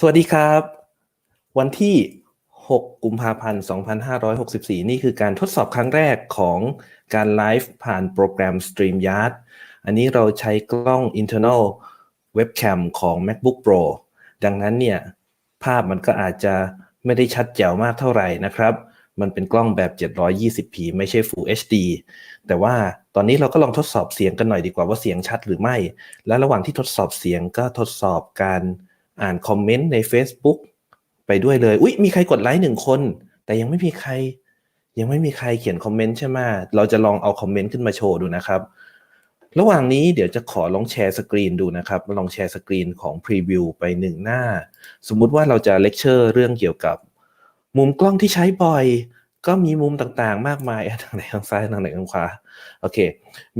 สวัสดีครับ วันที่ 6 กุมภาพันธ์ 2564 นี่คือการทดสอบครั้งแรกของการไลฟ์ผ่านโปรแกรม StreamYard อันนี้เราใช้กล้อง internal webcam ของ MacBook Pro ดังนั้นเนี่ยภาพมันก็อาจจะไม่ได้ชัดแจ๋วมากเท่าไหร่นะครับ มันเป็นกล้องแบบ 720p ไม่ใช่ Full HD แต่ว่าตอนนี้เราก็ลองทดสอบเสียงกันหน่อยดีกว่าว่าเสียงชัดหรือไม่ และระหว่างที่ทดสอบเสียงก็ทดสอบการ อ่านคอมเมนต์ใน Facebook ไปด้วยเลย อุ๊ย มีใครกดไลค์หนึ่งคน แต่ยังไม่มีใคร ยังไม่มีใครเขียนคอมเมนต์ใช่ไหมเราจะลองเอาคอมเมนต์ขึ้นมาโชว์ดูนะครับ ระหว่างนี้เดี๋ยวจะขอลองแชร์สกรีนดูนะครับ ลองแชร์สกรีนของพรีวิวไปหนึ่งหน้า สมมุติว่าเราจะเลคเชอร์เรื่องเกี่ยวกับ มุมกล้องที่ใช้บ่อย ก็มีมุมต่างๆ มากมายทางไหนทางซ้ายทางไหนทางขวา โอเค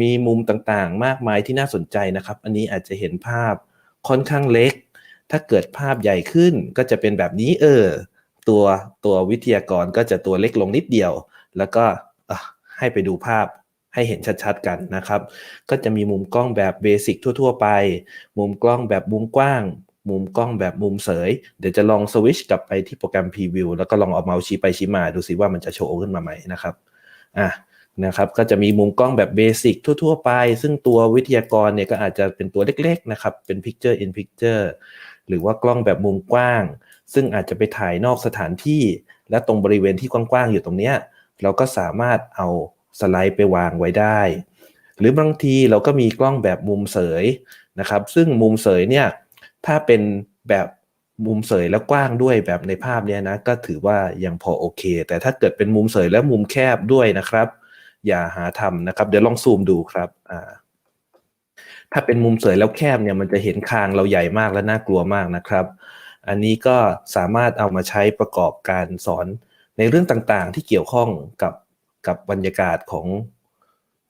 มีมุมต่างๆ มากมายที่น่าสนใจนะครับ อันนี้อาจจะเห็นภาพค่อนข้างเล็ก ถ้าเกิดภาพใหญ่ขึ้นก็จะเป็นแบบนี้ เออ ตัวตัววิทยากรก็จะตัวเล็กลงนิดเดียว แล้วก็ให้ไปดูภาพให้เห็นชัดๆกันนะครับ ก็จะมีมุมกล้องแบบเบสิกทั่ว ๆ ไป มุมกล้องแบบมุมกว้าง มุมกล้องแบบมุมเสย เดี๋ยวจะลองสวิชกลับไปที่โปรแกรม Preview แล้วก็ลองเอาเมาส์ชี้ไปชี้มาดูสิว่ามันจะโชว์ขึ้นมาไหมนะครับ อะนะครับก็จะมีมุมกล้องแบบเบสิกทั่ว ๆ ไป ซึ่งตัววิทยากรเนี่ยก็อาจจะเป็นตัวเล็ก ๆ นะครับ เป็น Picture in Picture หรือว่ากล้องแบบมุมกว้าง ซึ่งอาจจะไปถ่ายนอกสถานที่ และตรงบริเวณที่กว้างๆอยู่ตรงเนี้ยเราก็สามารถเอาสไลด์ไปวางไว้ได้ หรือบางทีเราก็มีกล้องแบบมุมเสยนะครับ ซึ่งมุมเสยเนี่ยถ้าเป็นแบบมุมเสยแล้วกว้างด้วยแบบในภาพเนี้ยนะก็ถือว่ายังพอโอเค แต่ถ้าเกิดเป็นมุมเสยแล้วมุมแคบด้วยนะครับ อย่าหาทำนะครับ เดี๋ยวลองซูมดูครับอ่า ถ้าเป็นมุมเสยแล้วแคบเนี่ยมันจะเห็นคางเราใหญ่มากและน่ากลัวมากนะครับ อันนี้ก็สามารถเอามาใช้ประกอบการสอนในเรื่องต่างๆ ที่เกี่ยวข้องกับกับบรรยากาศของ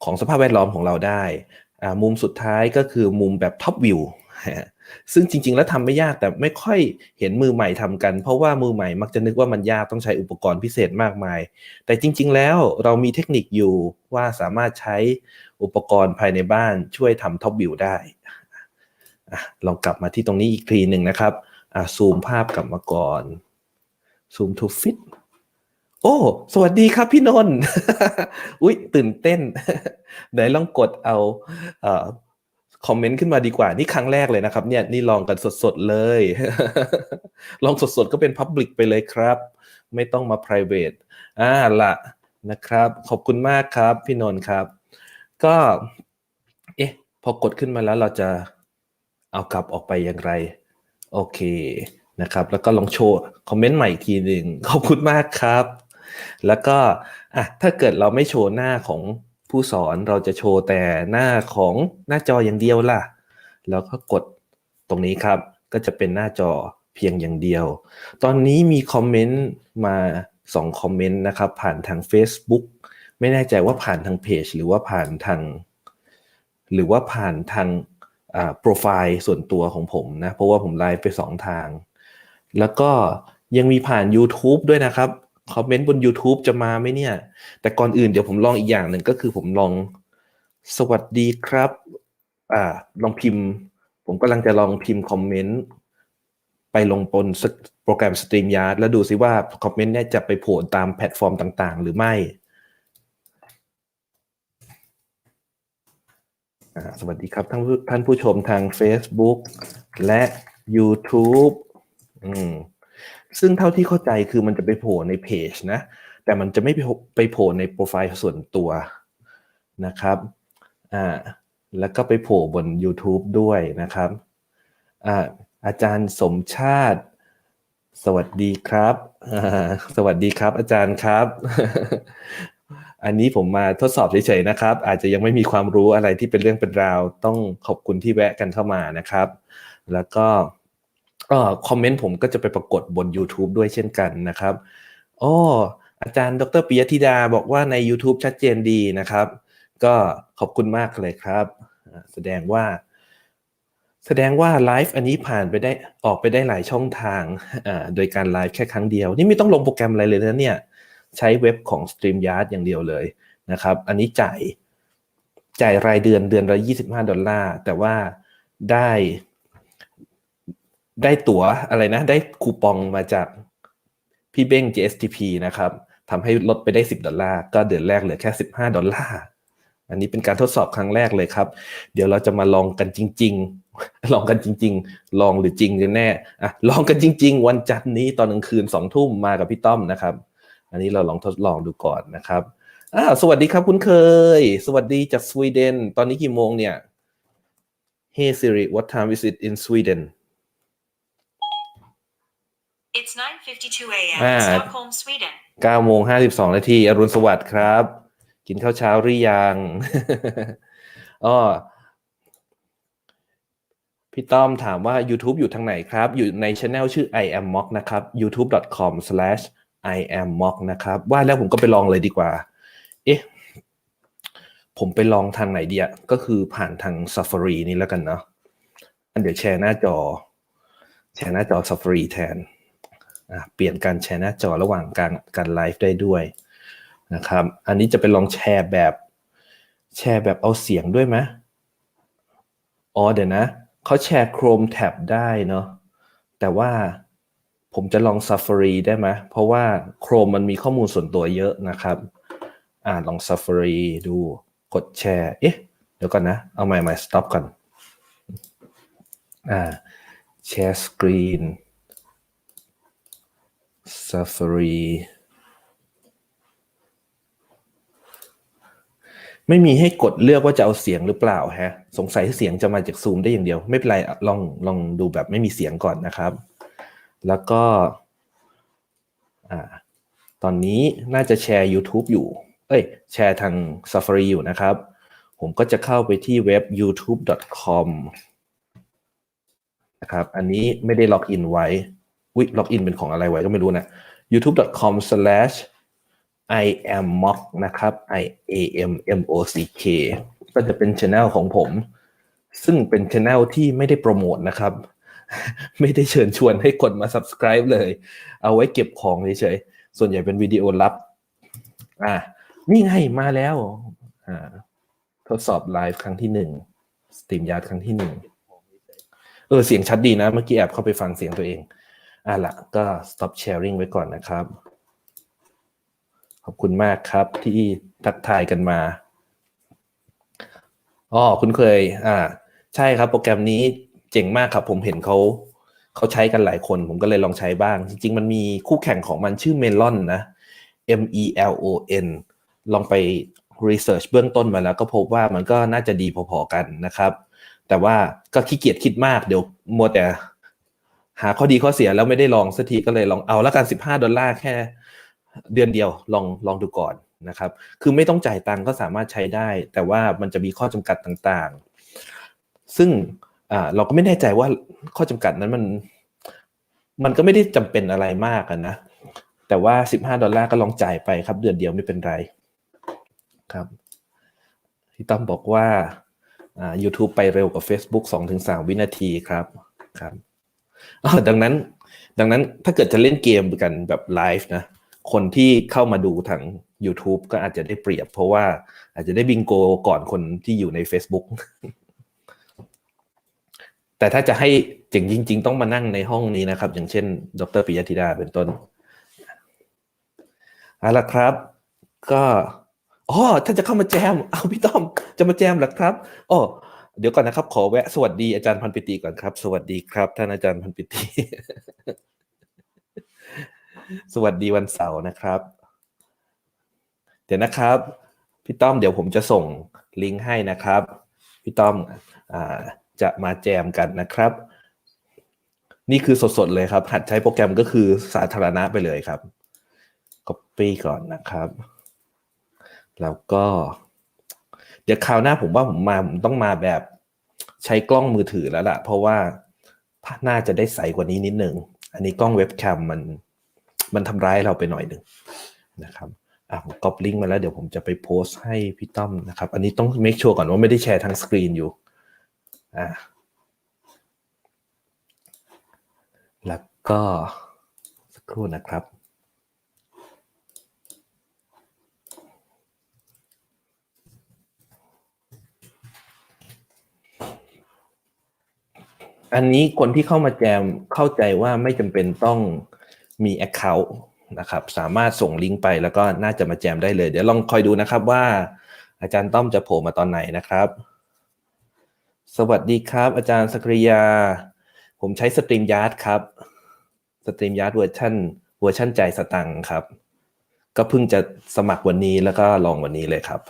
ของสภาพแวดล้อมของเราได้อ่ามุมสุดท้ายก็คือมุมแบบท็อปวิวซึ่งจริง ๆ แล้วทำไม่ยากแต่ไม่ค่อยเห็นมือใหม่ทำกัน เพราะว่ามือใหม่มักจะนึกว่ามันยากต้องใช้อุปกรณ์พิเศษมากมาย แต่จริง ๆ แล้วเรามีเทคนิคอยู่ว่าสามารถใช้ อุปกรณ์ภายในบ้านช่วยทำท็อปวิวได้ลองกลับมาที่ตรงนี้อีกทีหนึ่งนะครับซูมภาพกลับมาก่อนซูมทูฟิตโอ้ สวัสดีครับพี่นนท์อุ๊ย ตื่นเต้น ไหนลองกดเอาคอมเมนต์ขึ้นมาดีกว่า นี่ครั้งแรกเลยนะครับ เนี่ยนี่ลองกันสดๆเลย ลองสดๆก็เป็น Public ไปเลยครับ ไม่ต้องมา private อ่าละนะครับ ขอบคุณมากครับ พี่นนท์ครับ ก็ เอ๊ะ พอกดขึ้นมาแล้วเราจะเอากลับออกไปอย่างไร โอเคนะครับ แล้วก็ลองโชว์คอมเมนต์ใหม่อีกทีหนึ่งขอบคุณมากครับ แล้วก็อะถ้าเกิดเราไม่โชว์หน้าของผู้สอนเราจะโชว์แต่หน้าของหน้าจออย่างเดียวล่ะ แล้วก็กดตรงนี้ครับ ก็จะเป็นหน้าจอเพียงอย่างเดียว ตอนนี้มีคอมเมนต์มา2คอมเมนต์นะครับ ผ่านทาง Facebook ไม่แน่ใจว่าผ่านทางเพจหรือว่าผ่านทาง หรือว่าผ่านทางโปรไฟล์ส่วนตัวของผมนะ เพราะว่าผมไลฟ์ไป2ทาง แล้วก็ยังมีผ่าน YouTube ด้วยนะครับ คอมเมนต์บน YouTube จะมาไหมเนี่ย แต่ก่อนอื่นเดี๋ยวผมลองอีกอย่างหนึ่งก็คือผมลองสวัสดีครับ อ่า ลองพิมพ์ ผมกำลังจะลองพิมพ์คอมเมนต์ไปลงบนโปรแกรม StreamYard แล้วดูซิว่าคอมเมนต์เนี่ยจะไปโผล่ตามแพลตฟอร์มต่างๆ หรือไม่ สวัสดีครับท่านท่านผู้ชมทาง Facebook และ YouTube อืมซึ่งเท่าที่เข้าใจคือมันจะไปโผล่ในเพจนะ แต่มันจะไม่ไปโผล่ในโปรไฟล์ส่วนตัวนะครับอ่าแล้วก็ไปโผล่บน YouTube ด้วยนะครับอ่าอาจารย์สมชาติ สวัสดีครับ สวัสดีครับอาจารย์ครับ อันนี้ผมมาทดสอบเฉยๆนะครับ อาจจะยังไม่มีความรู้อะไรที่เป็นเรื่องเป็นราว ต้องขอบคุณที่แวะกันเข้ามานะครับ แล้วก็คอมเมนต์ผมก็จะไปปรากฏบน YouTube ด้วยเช่นกันนะครับอ๋ออาจารย์ดรปิยธิดาบอกว่าใน YouTube ชัดเจนดีนะครับ ก็ขอบคุณมากเลยครับ แสดงว่า แสดงว่าไลฟ์อันนี้ผ่านไปได้ออกไปได้หลายช่องทาง โดยการไลฟ์แค่ครั้งเดียว นี่ไม่ต้องลงโปรแกรมอะไรเลยนะเนี่ย ใช้เว็บของ StreamYard อย่างเดียวเลยนะครับ อันนี้จ่ายจ่ายรายเดือนเดือนละ25 ดอลลาร์ แต่ว่าได้ได้ตั๋วอะไรนะ ได้คูปองมาจากพี่เบ้ง GSTP นะครับทำให้ลดไปได้ 10 ดอลลาร์ ก็เดือนแรกเหลือแค่ 15 ดอลลาร์ อันนี้เป็นการทดสอบครั้งแรกเลยครับ เดี๋ยวเราจะมาลองกันจริง ๆ ลองกันจริง ๆ ลองหรือจริงกันแน่อะลองกันจริง ๆ วันจันทร์นี้ตอนกลางคืนสองทุ่มมากับพี่ต้อมนะครับ อันนี้เราลองทดลองดูก่อนนะครับอ้าวสวัสดีครับคุณเคย สวัสดีจากสวีเดน ตอนนี้กี่โมงเนี่ย Hey Siri what time is it in Sweden It's 9:52 a.m. Ah. in Stockholm, Sweden. 9โมง52 นาที อรุณสวัสดิ์ครับ กินข้าวเช้าหรือยังอ้อพี่ต้อมถามว่า YouTube อยู่ทางไหนครับ อยู่ในช anel ชื่อ I am mock นะครับ I am mock นะครับว่าแล้วผมก็ไปลองเลยดีกว่า เอ๊ะ ผมไปลองทางไหนดีอะก็คือผ่านทาง Safari นี่แล้วกันเนาะอันเดี๋ยวแชร์หน้าจอ แชร์หน้าจอ Safari แทนอะเปลี่ยนการแชร์หน้าจอระหว่างการการไลฟ์ได้ด้วยนะครับ อันนี้จะไปลองแชร์แบบ แชร์แบบเอาเสียงด้วยไหมอ๋อเดี๋ยวนะเขาแชร์ Chrome Tab ได้เนาะแต่ว่า ผมจะลอง Safari ได้ไหมเพราะว่า Chrome มันมีข้อมูลส่วนตัวเยอะนะครับ อ่าลอง Safari ดูกดแชร์เอ๊ะเดี๋ยวก่อนนะ เอาใหม่ใหม่ stop ก่อนอ่าแชร์สกรีน Safari ไม่มีให้กดเลือกว่าจะเอาเสียงหรือเปล่าฮะ สงสัยเสียงจะมาจากซูมได้อย่างเดียว ไม่เป็นไร ลองลองดูแบบไม่มีเสียงก่อนนะครับ แล้วก็ตอนนี้น่าจะแชร์ YouTube อยู่ เอ้ย แชร์ทาง Safari อยู่นะครับ ผมก็จะเข้าไปที่เว็บ youtube.com นะครับ อันนี้ไม่ได้ล็อกอินไว้ วิล็อกอินเป็นของอะไรไว้ก็ไม่รู้นะ youtube.com slash i am mock นะครับ i a m m o c k ก็จะเป็น channel ของผม ซึ่งเป็น channel ที่ไม่ได้โปรโมทนะครับ ไม่ได้เชิญชวนให้คนมา subscribe เลย เอาไว้เก็บของเฉยๆส่วนใหญ่เป็นวิดีโอลับ อ่านี่ไงมาแล้ว อ่า ทดสอบไลฟ์ครั้งที่หนึ่งสตรีมยาร์ดครั้งที่หนึ่งเออ เสียงชัดดีนะ เมื่อกี้แอบเข้าไปฟังเสียงตัวเอง อะละก็ stop sharing ไว้ก่อนนะครับ ขอบคุณมากครับที่ทักทายกันมาอ๋อคุณเคย อ่า ใช่ครับโปรแกรมนี้ จ๋งมากครับ ผมเห็นเขาเขาใช้กันหลายคน ผมก็เลยลองใช้บ้าง จริง ๆ มันมีคู่แข่งของมันชื่อ Melon นะ M E L O N ลองไป research เบื้องต้นมาแล้วก็พบว่ามันก็น่าจะดีพอๆกันนะครับ แต่ว่าก็ขี้เกียจคิดมากเดี๋ยวมัวแต่ หาข้อดีข้อเสียแล้วไม่ได้ลองสักทีก็เลยลองเอาละกัน 15 ดอลลาร์แค่เดือนเดียวลองลองดูก่อนนะครับ คือไม่ต้องจ่ายตังก็สามารถใช้ได้ แต่ว่ามันจะมีข้อจำกัดต่างๆ ซึ่ง อ่าเราก็ไม่แน่ใจว่าข้อจำกัดนั้นมัน มันก็ไม่ได้จำเป็นอะไรมากนะแต่ว่า 15 ดอลลาร์ก็ลองจ่ายไปครับ เดือนเดียวไม่เป็นไรครับพี่ต้อมบอกว่าอ่า YouTube ไปเร็วกว่า Facebook 2-3 วินาทีครับครับดังนั้น ดังนั้นถ้าเกิดจะเล่นเกมกันแบบไลฟ์นะ คนที่เข้ามาดูทาง YouTube ก็อาจจะได้เปรียบ เพราะว่าอาจจะได้บิงโกก่อนคนที่อยู่ใน Facebook แต่ถ้าจะให้เจ๋งจริง ๆ ต้องมานั่งในห้องนี้นะครับ อย่างเช่น ดรปิยธิดาเป็นต้นเอาละครับ ก็อ๋อถ้าจะเข้ามาแจม เอาพี่ต้อมจะมาแจมหรอครับอ๋อเดี๋ยวก่อนนะครับ ขอแวะสวัสดีอาจารย์พันปิติก่อนครับ สวัสดีครับท่านอาจารย์พันปิติสวัสดีวันเสาร์นะครับ เดี๋ยวนะครับพี่ต้อมเดี๋ยวผมจะส่งลิงก์ให้นะครับ พี่ต้อมอ่า จะมาแจมกันนะครับ นี่คือสดๆเลยครับ หัดใช้โปรแกรมก็คือสาธารณะไปเลยครับ Copy ก่อนนะครับ แล้วก็ เดี๋ยวคราวหน้าผมว่าผมมาผมต้องมาแบบใช้กล้องมือถือแล้วล่ะ เพราะว่าน่าจะได้ใสกว่านี้นิดนึง อันนี้กล้องเว็บแคมมันมันทำร้ายเราไปหน่อยหนึ่งนะครับอะผมก๊อปลิงก์มาแล้วเดี๋ยวผมจะไปโพสต์ให้พี่ต้อมนะครับ อันนี้ต้อง make sure ก่อนว่าไม่ได้แชร์ทั้งสกรีนอยู่ อ่าแล้วก็สักครู่นะครับออันนี้คนที่เข้ามาแจมเข้าใจว่าไม่จำเป็นต้องมี Account นะครับ สามารถส่งลิงก์ไปแล้วก็น่าจะมาแจมได้เลย เดี๋ยวลองคอยดูนะครับว่าอาจารย์ต้อมจะโผล่มาตอนไหนนะครับ สวัสดีครับ อาจารย์สกริยา ผมใช้สตรีมยาร์ดครับสตรีมยาร์ดเวอร์ชันเวอร์ชันใจายสตังค์ครับ ก็เพิ่งจะสมัครวันนี้แล้วก็ลองวันนี้เลยครับ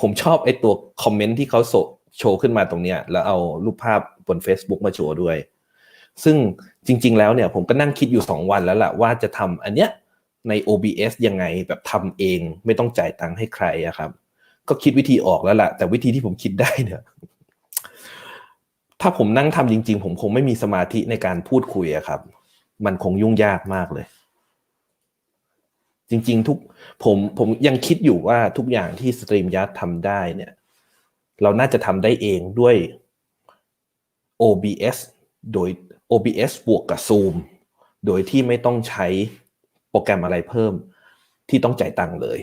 ผมชอบไอ้ตัวคอมเมนต์ที่เขาโโชว์ขึ้นมาตรงเนี้ย แล้วเอารูปภาพบน Facebook มาโชว์ด้วย ซึ่งจริง ๆ แล้วเนี่ย ผมก็นั่งคิดอยู่ 2 วันแล้วล่ะว่าจะทำอันเนี้ยใน OBS ยังไงแบบทำเองไม่ต้องจ่ายตังค์ให้ใครอะครับ ก็คิดวิธีออกแล้วแหละแต่วิธีที่ผมคิดได้เนี่ยถ้าผมนั่งทำจริง ๆ ผมคงไม่มีสมาธิในการพูดคุยอะครับ มันคงยุ่งยากมากเลย จริง ๆ ทุกผมผมยังคิดอยู่ว่าทุกอย่างที่สตรีมยัดทำได้เนี่ย เราน่าจะทำได้เองด้วย OBS โดย OBS บวกกับ Zoom โดยที่ไม่ต้องใช้โปรแกรมอะไรเพิ่มที่ต้องจ่ายตังค์เลย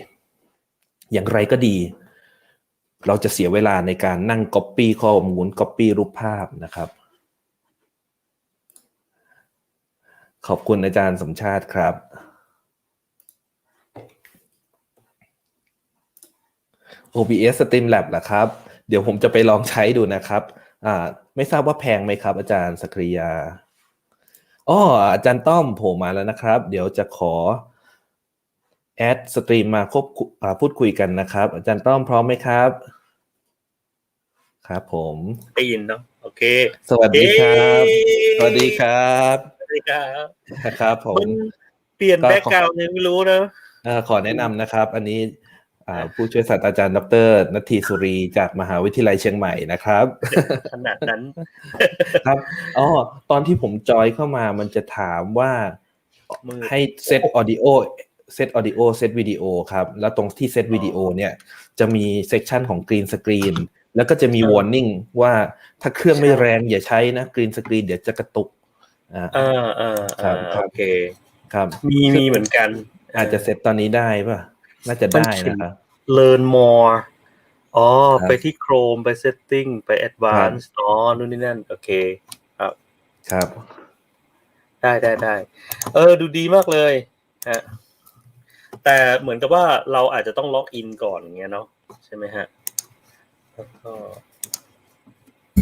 อย่างไรก็ดี เราจะเสียเวลาในการนั่ง Copy ข้อมูล Copy รูปภาพนะครับ ขอบคุณอาจารย์สมชาติครับ OBS Streamlab เหรอครับ เดี๋ยวผมจะไปลองใช้ดูนะครับ อ่า ไม่ทราบว่าแพงไหมครับ อาจารย์สกริยาอ๋ออาจารย์ต้อมโผล่มาแล้วนะครับ เดี๋ยวจะขอ แอดสตรีมมาควบคุอ่าพูดคุยกันนะครับ อาจารย์ต้อมพร้อมไหมครับ ครับผมได้ยินเนาะโอเค สวัสดีครับเย้สวัสดีครับสวัสดีครับครับ ผมัมนเปลี่ยนก็ขอแบ็กกราวด์ยังไม่รู้นะเอ่อขอแนะนำนะครับ อันนี้อ่าผู้ช่วยศาสตราจารย์ดรนัทธีสุรีจากมหาวิทยาลัยเชียงใหม่นะครับ ขนาดนั้นครับอ๋อตอนที่ผมจอยเข้ามามันจะถามว่ามือให้เซตออดิโอ เซตออดิโอเซตวิดีโอครับ แล้วตรงที่เซตวิดีโอเนี่ยจะมีเซกชันของกรีนสกรีนแล้วก็จะมี warning ว่าถ้าเครื่องไม่แรงอย่าใช้นะกรีนสกรีนเดี๋ยวจะกระตุกอ่าอ่าอ่าครัอ่าบครับโอเคครับ มีมีเหมือนกัน อาจจะเซตตอนนี้ได้ป่ะ น่าจะได้นะครับ learn more อ๋อครับไปที่ Chrome ไป setting ไป advanced อ๋อนู่นนี่นั่น โอเค ครับ ครับ ได้ได้ได้ เออ ดูดีมากเลยฮะ แต่เหมือนกับว่าเราอาจจะต้องล็อกอินก่อนอย่างเงี้ยเนาะใช่ไหมฮะแล้วก็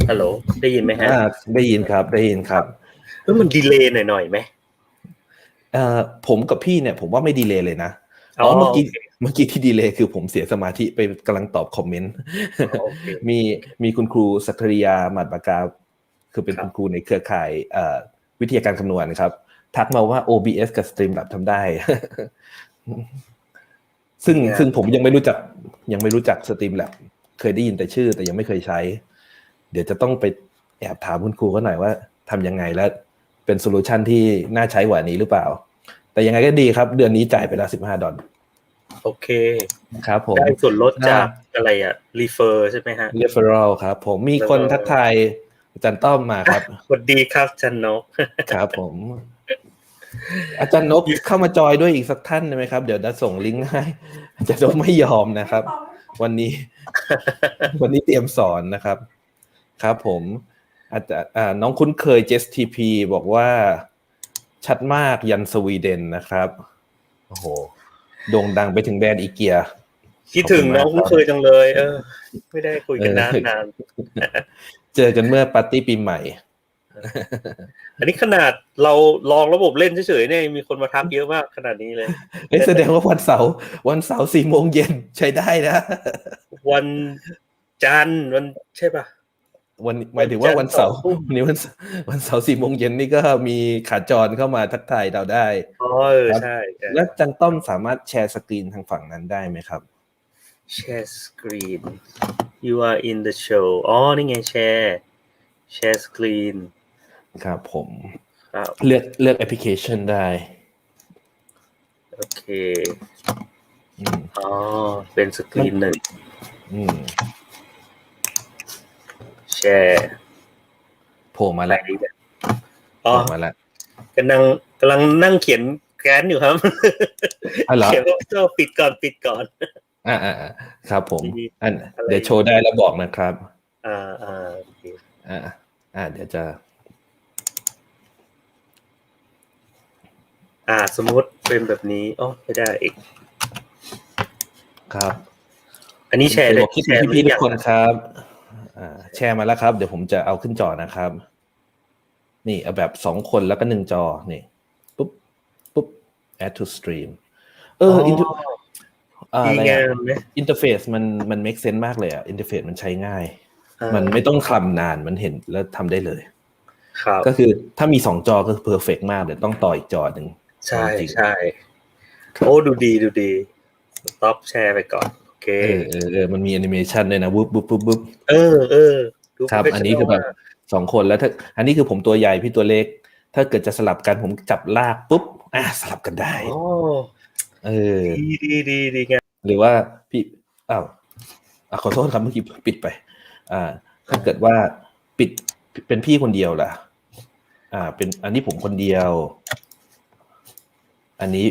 ฮัลโหลได้ยินไหมฮะอ่าได้ยินครับ ได้ยินครับเออมันดีเลย์หน่อยๆไหมเอ่อผมกับพี่เนี่ย ผมว่าไม่ดีเลยเลยนะอ๋อ๋ออเมื่อกี้โอเคเมื่อกี้ที่ดีเลยคือผมเสียสมาธิไปกำลังตอบคอมเมนต์โอเคมีมีคุณครูสัตริยาหมัดปากาคือเป็นครับคุณครูในเครือข่ายเอ่อวิทยาการคำนวณครับ ทักมาว่า OBS กับ Streamlab ทำได้ ซึ่งซึ่งผมยังไม่รู้จัก ยังไม่รู้จัก Streamlab เคยได้ยินแต่ชื่อ แต่ยังไม่เคยใช้ เดี๋ยวจะต้องไปแอบถามคุณครูเขาหน่อยว่าทำยังไงและเป็นโซลูชันที่น่าใช้กว่านี้หรือเปล่า แต่ยังไงก็ดีครับ เดือนนี้จ่ายไปแล้ว15ดอลโอเคครับผมได้ส่วนลดจากอ่าอะไรอะรีเฟอร์ใช่ไหมฮะ referral ครับ ผมมีคน referral ทักทายอาจารย์ต้อมมาครับสวัสดีครับจันนกครับผม อาจารย์นกเข้ามาจอยด้วยอีกสักท่านได้ไหมครับ เดี๋ยวจะส่งลิงก์ให้อาจารย์นกไม่ยอมนะครับ วันนี้ วันนี้เตรียมสอนนะครับ ครับผมอาจารย์อ่าน้องคุ้นเคย JSTP บอกว่าชัดมากยันสวีเดนนะครับโอ้โหโด่งดังไปถึงแบรนด์อีเกียคิดถึงน้องขอบคุณมากคุ้นเคยจังเลย เออ ไม่ได้คุยกันนานเออนานเจอกันเมื่อปาร์ตี้ปีใหม่ อันนี้ขนาดเราลองระบบเล่นเฉยๆเนี่ยมีคนมาทักเยอะมากขนาดนี้เลยเอ้ยแสดงว่าวันเสาร์วันเสาร์สี่โมงเย็นใช้ได้นะ วันจันทร์วันใช่ปะวันหมายถึงว่าวันเสาร์วันจันทร์สองทุ่มวันนี้วันเสาร์วันเสาร์สี่โมงเย็นนี่ก็มีขาจรเข้ามาทักทายเราได้อ๋อเออครับใช่ใช่ แล้วจังต้อมสามารถแชร์สกรีนทางฝั่งนั้นได้ไหมครับ แชร์สกรีน you are in the show อ๋อ นี่ไงแชร์แชร์สกรีน ครับผมครับเลือกเลือกแอปพลิเคชันได้ โอเคอืมอ๋อ เป็นสกรีนหนึ่งอืมแชร์โผล่มาอะไรแล้วดีเนี่ยโผอ๋อล่มาแล้วกำลังกำลังนั่งเขียนแกรนอยู่ครับอ๋อเหรอเขียนว่าเจ้าปิดก่อนปิดก่อน อ่าอ่าอ่าครับผมมีอันอะไรเดี๋ยวโชว์ได้แล้วบอกนะครับ อ่าอ่าโอเคอ่าอ่าเดี๋ยวจะ อ่า สมมติเป็นแบบนี้อ๋อไม่ได้อีก ครับ อันนี้แชร์เลยพี่แชร์พี่ไม่ทุได้กคนครับอ่าแชร์มาแล้วครับ เดี๋ยวผมจะเอาขึ้นจอนะครับ นี่เอาแบบสองคนแล้วก็หนึ่งจอนี่ปุ๊บปุ๊บ add to stream เอออินอ๋ออะไรดีงาอะมไหมอินเทอร์เฟซมันมัน make sense มากเลยอะอินเทอร์เฟซมันใช้ง่ายอ่ามันไม่ต้องคลำนานมันเห็นแล้วทำได้เลยครับก็คือถ้ามีสองจอก็เพอร์เฟกมากเดี๋ยวต้องต่ออีกจอหนึ่ง ใช่จริงใช่โอ้ดูดีดูดีสต็อปแชร์ไปก่อน โอเคเออเออเออมันมีแอนิเมชันด้วยนะวุบวุบวุบวุบเออเออดูครับ professional อันนี้คือแบบมากสองคนแล้วถ้า อันนี้คือผมตัวใหญ่พี่ตัวเล็ก ถ้าเกิดจะสลับกันผมจับลากปุ๊บอะสลับกันได้โอ้เออดีดีดีดีงามหรือว่าพี่อ้าวอะขอโทษครับเมื่อกี้ปิดไป อ่า ถ้าเกิดว่าปิดเป็นพี่คนเดียวล่ะ อ่า เป็นอันนี้ผมคนเดียว อันนี้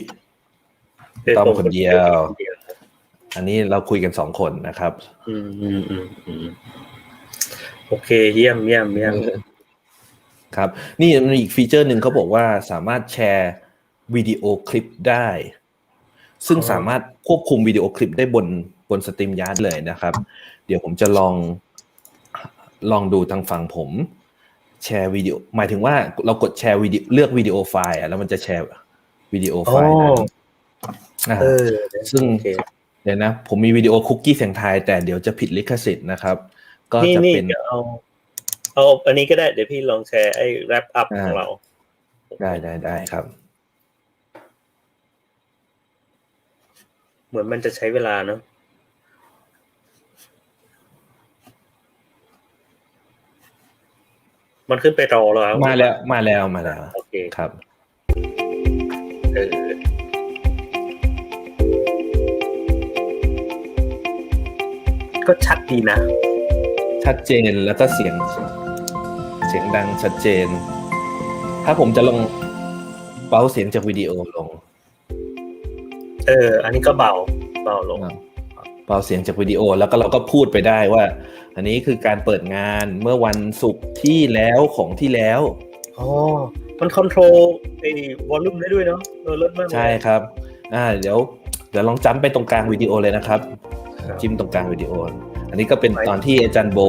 ต้อมคนเดียว อันนี้เราคุยกันสองคนนะครับ อืมอืมอืมอืมโอเคเยี่ยมเยี่ยมเยี่ยมครับ นี่มันมีอีกฟีเจอร์หนึ่งเขาบอกว่าสามารถแชร์วิดีโอคลิปได้ ซึ่งอ๋อสามารถควบคุมวิดีโอคลิปได้บนบนสตรีมยาร์ดเลยนะครับ เดี๋ยวผมจะลองลองดูทางฝั่งผม แชร์วิดีโอ หมายถึงว่าเรากดแชร์วิดีโอเลือกวิดีโอไฟล์อะแล้วมันจะแชร์ วิดีโอไฟล์นั้นอ่าเออซึ่งโอเคเดี๋ยวนะ ผมมีวิดีโอคุกกี้เสียงไทายแต่เดี๋ยวจะผิดลิขสิทธิ์นะครับ ก็นี่จะนี่เป็นเดี๋ยวเอาเอาอันนี้ก็ได้เดี๋ยวพี่ลองแชร์ไอ้ wrap up อ่าของเรา ได้ได้ได้ครับ เหมือนมันจะใช้เวลาเนอะมันขึ้นไปรอแล้ว มาแล้วมาแล้วมาแล้ว โอเคครับ เออก็ชัดดีนะ ชัดเจนแล้วก็เสียง เสียงดังชัดเจน ถ้าผมจะลงเบาเสียงจากวิดีโอลง เออ อันนี้ก็เบาเบาลงเบาเสียงจากวิดีโอแล้วก็เราก็พูดไปได้ว่า อันนี้คือการเปิดงานเมื่อวันศุกร์ที่แล้วของที่แล้วอ๋อ มันคอนโทรลไอ้วอลลุ่มได้ด้วยเนาะเออเลิศมากเลยใช่ครับ อ่า เดี๋ยวเดี๋ยวลองจำไปตรงกลางวิดีโอเลยนะครับครับ จิ้มตรงกลางวิดีโอ อันนี้ก็เป็นตอนที่อาจารย์โบ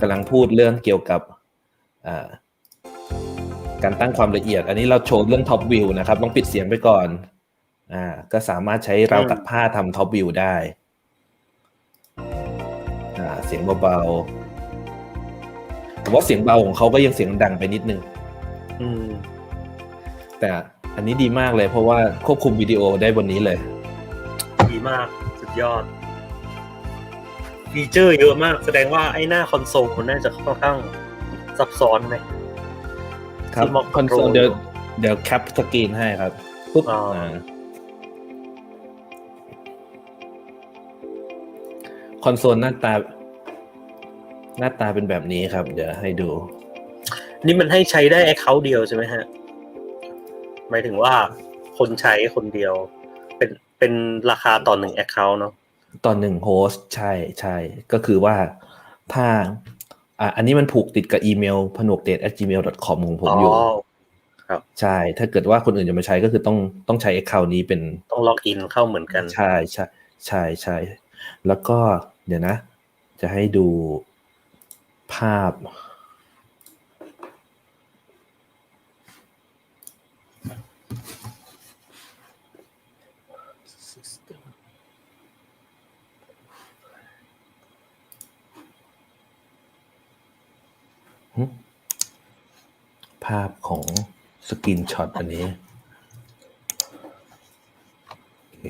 กำลังพูดเรื่องเกี่ยวกับอ่าการตั้งความละเอียด อันนี้เราโชว์เรื่องท็อปวิวนะครับต้องปิดเสียงไปก่อน อ่า ก็สามารถใช้ราวตักผ้าทำท็อปวิวได้ อ่า เสียงเบาๆแต่ว่าเสียงเบาของเขาก็ยังเสียงดังไปนิดนึง อืม แต่อันนี้ดีมากเลย เพราะว่าควบคุมวิดีโอได้บนนี้เลย ดีมากสุดยอด ฟีเจอร์เยอะมาก แสดงว่าไอ้หน้าคอนโซลมันน่าจะค่อนข้างซับซ้อนไหมครับที่มองคอนโซล control เดี๋ยวเดี๋ยวแคปสกรีนให้ครับปุ๊บอ๋ออ่าคอนโซลหน้าตา หน้าตาเป็นแบบนี้ครับ เดี๋ยวให้ดู นี่มันให้ใช้ได้แอคเคาท์เดียวใช่ไหมฮะ หมายถึงว่าคนใช้คนเดียว เป็นเป็นราคาต่อหนึ่งแอคเคาท์เนาะตอนหนึ่งโฮสต์ใช่ใช่ก็คือว่าถ้าอะอันนี้มันผูกติดกับอีเมลผนวกเดท gmail com ของผมอยู่ใช่ ถ้าเกิดว่าคนอื่นจะมาใช้ก็คือต้องต้องใช้ account นี้เป็นต้องล็อกอินเข้าเหมือนกัน ใช่ใช่ใช่ใช่แล้วก็เดี๋ยวนะ จะให้ดูภาพาพของสกรีนช็อตอันนี้โอเค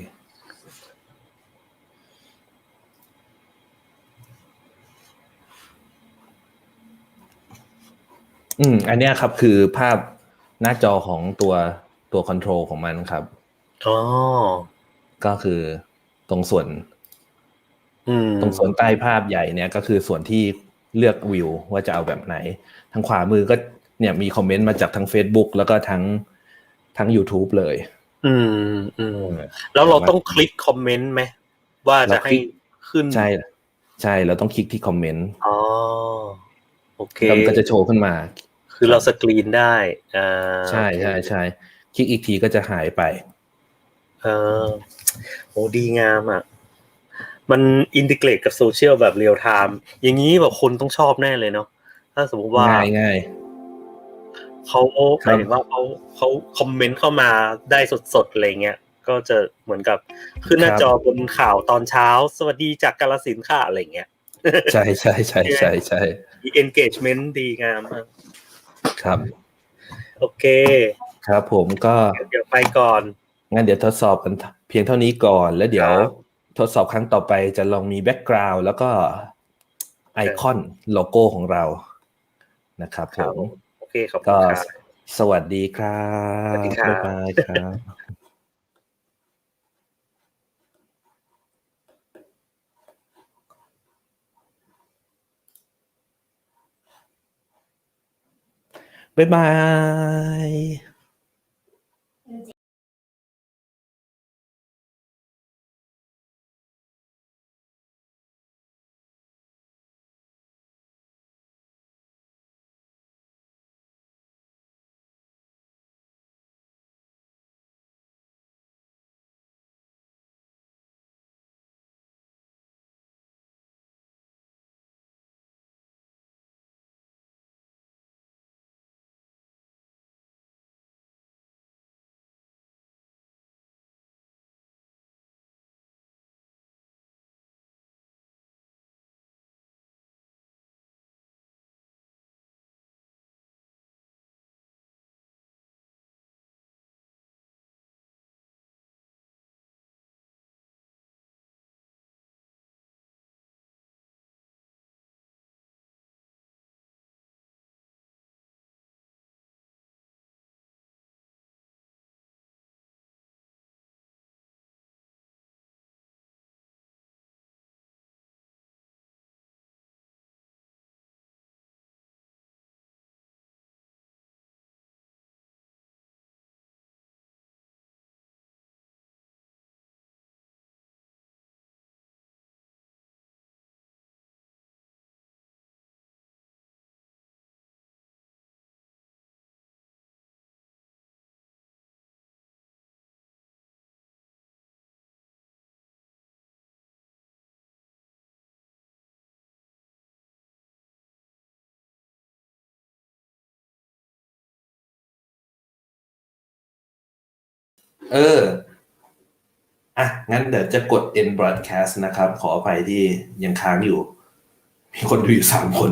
อืม อันเนี้ยครับคือภาพหน้าจอของตัวตัวคอนโทรลของมันครับอ๋อก็คือตรงส่วนอืมตรงส่วนใต้ภาพใหญ่เนี่ย ก็คือส่วนที่เลือกวิวว่าจะเอาแบบไหน ทางขวามือก็ เนี่ยมีคอมเมนต์มาจากทั้ง Facebook แล้วก็ทั้งทั้ง YouTube เลย อืมอืมแล้วเราต้องคลิกคอมเมนต์ไหมว่าจะให้ขึ้นใช่ใช่เราต้องคลิกที่คอมเมนต์อ๋อโอโอเคแล้วมันก็จะโชว์ขึ้นมา คือเราสกรีนได้อ่าใช่ใช่ใช่คลิกอีกทีก็จะหายไปเออโอ้ดีงามอะ มันอินทิเกรตกับโซเชียลแบบเรียลไทม์อย่างนี้แบบคนต้องชอบแน่เลยเนาะถ้าสมมติว่าง่ายง่าย เขาหครัมาบยถึงว่าเขาเขาคอมเมนต์เข้ามาได้สดๆอะไรเงี้ยก็จะเหมือนกับขึ้นหน้าจอบนข่าวตอนเช้า สวัสดีจากกาลสินธุ์ค่ะอะไรเงี้ยใช่ใช่ใช่ใช่ใช่มี engagement ดีงามมากครับ โอเค ครับผมก็เดี๋ยวไปก่อนงั้นเดี๋ยวทดสอบกันเพียงเท่านี้ก่อนแล้วเดี๋ยวครับทดสอบครั้งต่อไปจะลองมีแบ็กกราวด์แล้วก็ไอคอนโลโก้ของเรานะครับคผรับมโอ เคขอบคุก็ณครับสวัสดีครับสวัสดีครับบ๊ายบายครับบ๊ายบาย เออ อะ งั้นเดี๋ยวจะกด end broadcast นะครับ ขออภัยที่ยังค้างอยู่ มีคนดูอยู่สามคน